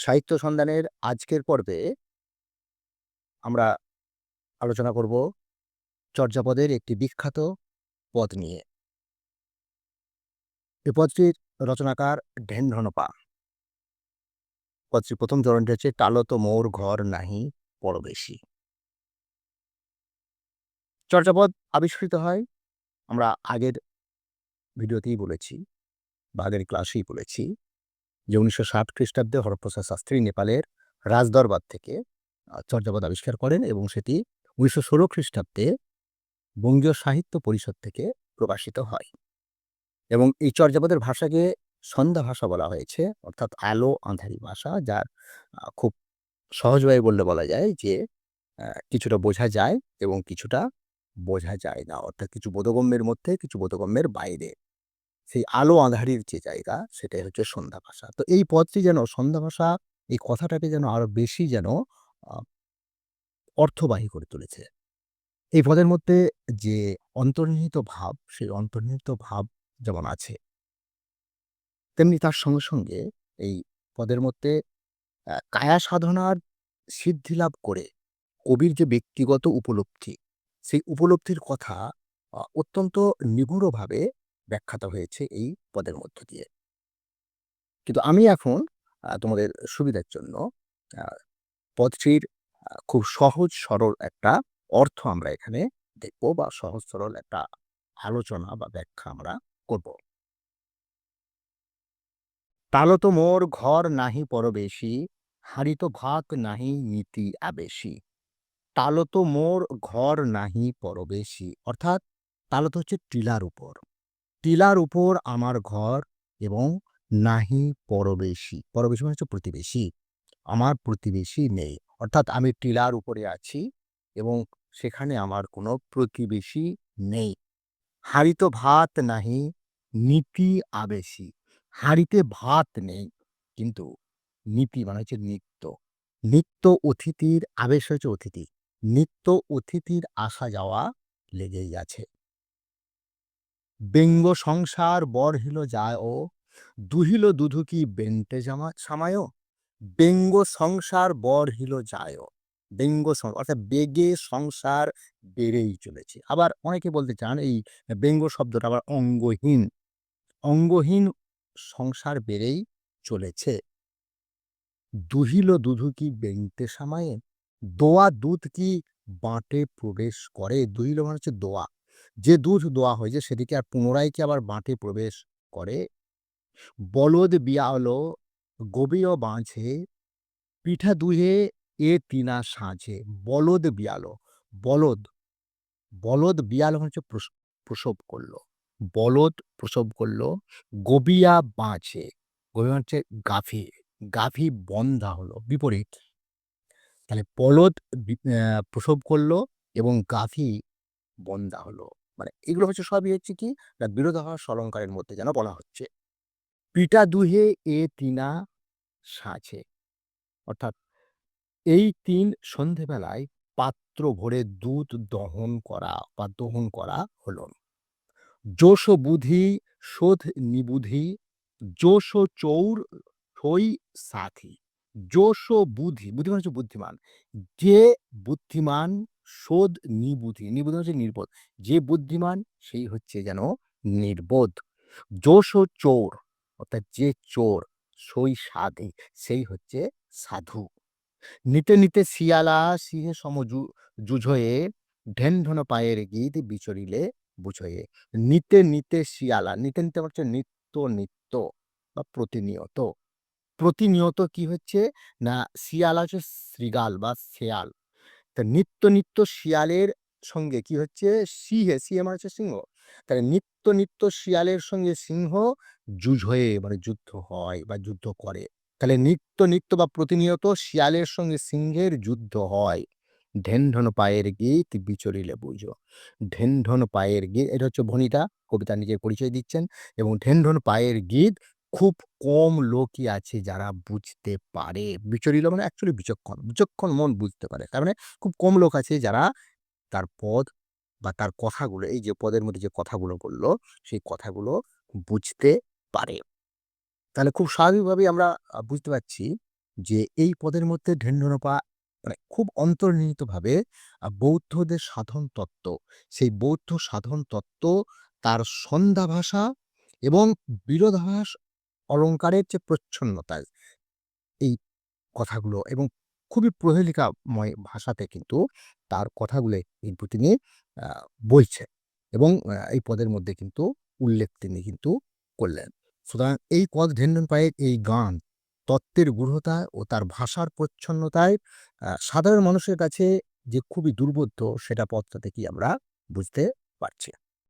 সাহিত্য সন্ধানের আজকের পর্বে আমরা আলোচনা করব চর্যাপদের একটি বিখ্যাত পদ নিয়ে। এ পদটির রচনাকার ঢেনঢনপা পদটির প্রথম চরণটি হচ্ছে টালত মোর ঘর নাহি পরবেশী। চর্যাপদ আবিষ্কৃত হয়, আমরা আগের ভিডিওতেই বলেছি, বা আগের ক্লাসেই বলেছি যে উনিশশো ষাট খ্রিস্টাব্দে হরপ্রসাদ শাস্ত্রী নেপালের রাজদরবার থেকে চর্যাপদ আবিষ্কার করেন এবং সেটি উনিশশো ষোলো খ্রিস্টাব্দে বঙ্গীয় সাহিত্য পরিষদ থেকে প্রকাশিত হয়। এবং এই চর্যাপদের ভাষাকে সন্ধ্যা ভাষা বলা হয়েছে, অর্থাৎ আলো আঁধারি ভাষা, যার খুব সহজভাবে বললে বলা যায় যে কিছুটা বোঝা যায় এবং কিছুটা বোঝা যায় না। অর্থাৎ কিছু বোধগম্যের মধ্যে, কিছু বোধগম্যের বাইরে। সেই আলো আঁধারির যে জায়গা, সেটাই হচ্ছে সন্ধ্যা ভাষা। তো এই পদটি যেন সন্ধ্যা ভাষা, এই কথাটাকে যেন আরও বেশি যেন অর্থবাহী করে তুলেছে। এই পদের মধ্যে যে অন্তর্নিহিত ভাব, সেই অন্তর্নিহিত ভাব যেমন আছে, তেমনি তার সঙ্গে সঙ্গে এই পদের মধ্যে কায়া সাধনার সিদ্ধি লাভ করে কবির যে ব্যক্তিগত উপলব্ধি, সেই উপলব্ধির কথা অত্যন্ত নিগুড়ভাবে ব্যাখ্যাত হয়েছে এই পদের মধ্য দিয়ে। কিন্তু আমি এখন তোমাদের সুবিধার জন্য পদটির খুব সহজ, সরল একটা অর্থ আমরা এখানে দেখব বা সহজ, সরল একটা আলোচনা বা ব্যাখ্যা আমরা করব। তালত মোর ঘর নাহি পরবেশী, হারিত ভাত নাহি নীতি আবেশী। তালত মোর ঘর নাহি পরবেশী, অর্থাৎ তালত হচ্ছে টিলার উপর। টিলার উপর আমার ঘর এবং নাহি পরবেশী। পরবেশী মানে হচ্ছে প্রতিবেশী। আমার প্রতিবেশী নেই। অর্থাৎ আমি টিলার উপরে আছি এবং সেখানে আমার কোনো প্রতিবেশী নেই। হাড়িত ভাত নাহি, নীতি আবেশী। হাড়িতে ভাত নেই, কিন্তু নীতি মানে হচ্ছে নিত্য। নিত্য অতিথির, আবেশ হচ্ছে অতিথি। নিত্য অতিথির আসা যাওয়া লেগেই আছে। ব্যঙ্গ সংসার বর হিল যায় ও, দুহিল দুধুকি বেন্টে জামা, সামায় ব্যঙ্গ সংসার বর হিল যায় ব্যঙ্গ সং- অর্থাৎ বেগে সংসার বেড়েই চলেছে। আবার অনেকে বলতে চান এই ব্যঙ্গ শব্দটা আবার অঙ্গহীন। অঙ্গহীন সংসার বেড়েই চলেছে। দুহিল দুধু কি বেংতে সামায়ে? দোয়া দুধ কি বাঁটে প্রবেশ করে? দুহিল মানে হচ্ছে দোয়া। যে দুধ দোয়া হয়েছে সেটিকে আর পুনরায় কি আবার বাঁটে প্রবেশ করে? বলদ বিয়ালো গোবিও বাঁঝে, পিঠা দুহে এ তিনা সাঁঝে। বলদ বিয়ালো, বলদ বলদ বিয়াল হচ্ছে প্রসব করল। বলদ প্রসব করল, গোবিয়া বাঁচে গোবিয়া হচ্ছে গাভী গাভী বন্ধা হলো, বিপরীত। তাহলে বলদ প্রসব করল এবং গাভী বন্ধা হলো। মানে এগুলো হচ্ছে সবই হচ্ছে কি? না বিরোধাভাস অলঙ্কারের মধ্যে যেন বলা হচ্ছে। পিটা দুহে এ তিনা সাঁচে অর্থাৎ এই তিন সন্ধেবেলায় পাত্র ভরে দুধ দহন করা বা দহন করা হলো। যোশ বুধি, শোধ নিবুধি, যোশ চৌর সই সাথী। যোশ বুধি বুদ্ধি মানে হচ্ছে বুদ্ধিমান। যে বুদ্ধিমান শোধ নিবুধি নিবুধি হচ্ছে নির্বোধ। যে বুদ্ধিমান, সেই হচ্ছে যেন নির্বোধ। যোশ চোর, অর্থাৎ যে চোর, সই সাধে, সেই হচ্ছে সাধু। নিতে নিতে শিয়ালা সিংহে সম যুঝয়ে ঢেন ঢন পায়ের গীত বিচরিলে বুঝয়ে। নিতে নিতে শিয়ালা, নিতে নিতে হচ্ছে নিত্য নিত্য বা প্রতিনিয়ত। প্রতিনিয়ত কি হচ্ছে? না, শিয়ালা হচ্ছে শৃগাল বা শেয়াল। তা নিত্য নিত্য শিয়ালের সঙ্গে কি হচ্ছে? সিংহে সিংহে মানে হচ্ছে সিংহ। তাহলে নিত্য নিত্য শিয়ালের সঙ্গে সিংহ যুঝ হয়ে মানে যুদ্ধ হয় বা যুদ্ধ করে। তাহলে নিত্য নিত্য বা প্রতিনিয়ত শিয়ালের সঙ্গে সিংহের যুদ্ধ হয়। ঢেনঢন পায়ের গীত বিচরিলে বুঝো। ঢেনঢন পায়ের গীত, এটা হচ্ছে ভনিতা, কবিতা নিজের পরিচয় দিচ্ছেন। এবং ঢেনঢন পায়ের গীত খুব কম লোকই আছে যারা বুঝতে পারে। বিচরিল মানে অ্যাকচুয়ালি বিচক্ষণ। বিচক্ষণ মন বুঝতে পারে। তার মানে খুব কম লোক আছে যারা তার পদ বা তার কথাগুলো এই যে পদের মধ্যে যে কথাগুলো বলল সেই কথাগুলো বুঝতে পারে। তাহলে খুব স্বাভাবিকভাবেই আমরা বুঝতে পারছি যে এই পদের মধ্যে ঢেন্ডুরোপা মানে খুব অন্তর্নিহিতভাবে বৌদ্ধদের সাধন তত্ত্ব, সেই বৌদ্ধ সাধন তত্ত্ব তার সন্ধ্যা ভাষা এবং বিরোধাভাস অলঙ্কারের যে প্রচ্ছন্নতা, এই কথাগুলো এবং খুবই প্রহেলিকাময় ভাষাতে কিন্তু তার কথাগুলো কিন্তু তিনি আ বলছেন এবং এই পদের মধ্যে কিন্তু উল্লেখ তিনি কিন্তু করলেন। সুতরাং এই পদ ঢেন্ডুরপায়ের এই গান তত্ত্বের গূঢ়তা ও তার ভাষার প্রচ্ছন্নতায় সাধারণ মানুষের কাছে যে খুবই দুর্বোধ্য সেটা পদটা থেকেই আমরা বুঝতে পারছি।